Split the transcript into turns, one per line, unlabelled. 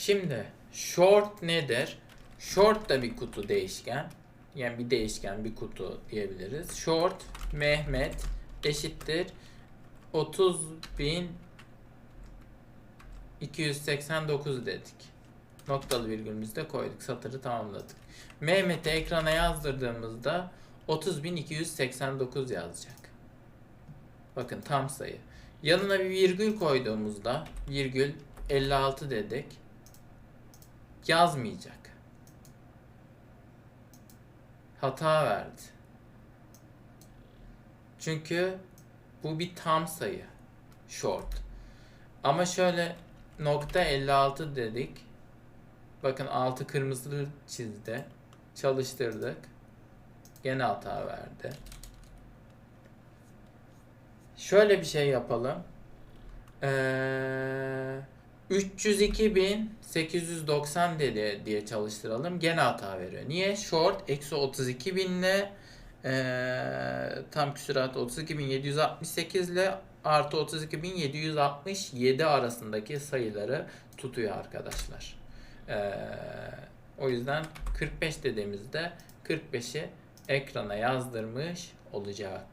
Şimdi short nedir? Short da bir kutu değişken. Yani bir değişken bir kutu diyebiliriz. Short Mehmet eşittir 30.289 dedik. Noktalı virgülümüzü de koyduk. Satırı tamamladık. Mehmet'i ekrana yazdırdığımızda 30.289 yazacak. Bakın tam sayı. Yanına bir virgül koyduğumuzda virgül 56 dedik. Yazmayacak. Hata verdi. Çünkü bu bir tam sayı. Short. Ama şöyle nokta 56 dedik. Bakın altı kırmızı çizdi. Çalıştırdık. Gene hata verdi. Şöyle bir şey yapalım. Ee, 302.890 dedi diye çalıştıralım. Gene hata veriyor. Niye? Short eksi 32 binle ee, tam küsurat 32.768 ile artı 32.767 arasındaki sayıları tutuyor arkadaşlar. Ee, o yüzden 45 dediğimizde 45'i ekrana yazdırmış olacak.